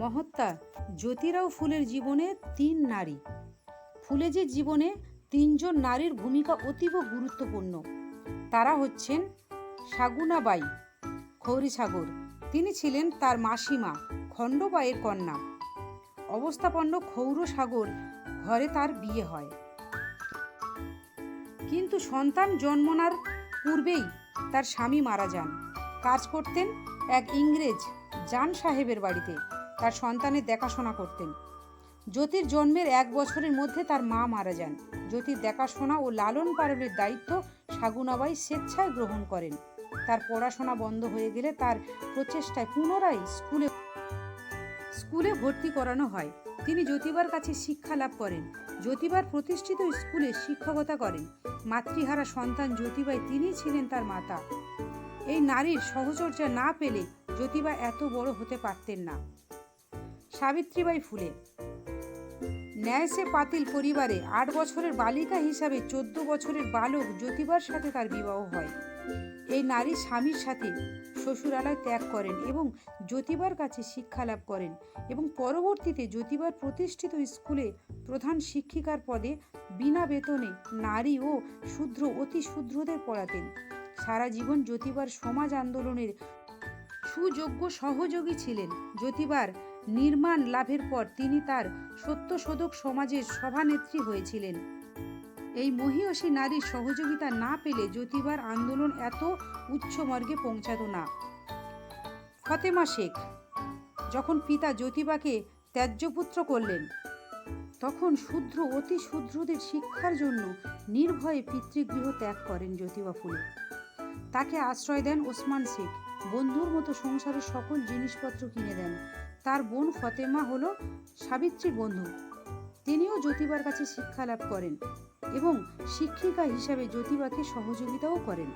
মহত্তা জ্যোতিরাও ফুলের জীবনে তিন নারী। ফুলেজির জীবনে তিনজন নারীর ভূমিকা অতীব গুরুত্বপূর্ণ। তারা হচ্ছেন শাগুনাবাই খৌরিসাগর। তিনি ছিলেন তার মাসিমা, খণ্ডবাইয়ের কন্যা। অবস্থাপন্ন ক্ষৌরসাগর ঘরে তার বিয়ে হয়। কিন্তু সন্তান জন্মনার পূর্বেই তার স্বামী মারা যান। কাজ করতেন এক ইংরেজ জান সাহেবের বাড়িতে। তার সন্তানের দেখাশোনা করতেন। জ্যোতির জন্মের এক বছরের মধ্যে তার মা মারা যান। জ্যোতির দেখাশোনা ও লালন পালনের দায়িত্ব সাগুনাবাই স্বেচ্ছায় গ্রহণ করেন। তার পড়াশোনা বন্ধ হয়ে গেলে তার প্রচেষ্টায় পুনরায় স্কুলে স্কুলে ভর্তি করানো হয়। তিনি জ্যোতিবার কাছে শিক্ষা লাভ করেন। জ্যোতিবার প্রতিষ্ঠিত স্কুলে শিক্ষকতা করেন। মাতৃহারা সন্তান জ্যোতিবাই তিনিই ছিলেন তার মাতা। এই নারীর সহচর্যা না পেলে জ্যোতিবা এত বড় হতে পারতেন না। সাবিত্রীবাই ফুলে। ন্যায়সে পাতিল পরিবারে আট বছরের বালিকা হিসাবে চোদ্দ বছরের বালক জ্যোতিবার সাথে তার বিবাহ হয়। এই নারী স্বামীর সাথে শ্বশুরালয় ত্যাগ করেন এবং জ্যোতিবার কাছে শিক্ষা লাভ করেন এবং পরবর্তীতে জ্যোতিবার প্রতিষ্ঠিত স্কুলে প্রধান শিক্ষিকার পদে বিনা বেতনে নারী ও শূদ্র অতি শূদ্রদের পড়াতেন। সারা জীবন জ্যোতিবার সমাজ আন্দোলনের সুযোগ্য সহযোগী ছিলেন। জ্যোতিবার নির্মাণ লাভের পর তিনি তার সত্যশোধক সমাজের সভানেত্রী হয়েছিলেন। এই মহিয়সী নারীর সহযোগিতা না পেলে জ্যোতিবার আন্দোলন এত উচ্চ মর্গে পৌঁছাতো না। ফতেমা শেখ যখন পিতা জ্যোতিবাকে ত্যায্যপুত্র করলেন, তখন শূদ্র অতি শূদ্রদের শিক্ষার জন্য নির্ভয়ে পিতৃগৃহ ত্যাগ করেন জ্যোতিবা ফুলে তাকে আশ্রয় দেন ওসমান শেখ। বন্ধুর মতো সংসারের সকল জিনিসপত্র কিনে দেন। তার বোন ফতেমা হল সাবিত্রীর বন্ধু। তিনিও জ্যোতিবার কাছে শিক্ষা লাভ করেন এবং শিক্ষিকা হিসাবে জ্যোতিবাকে সহযোগিতাও করেন।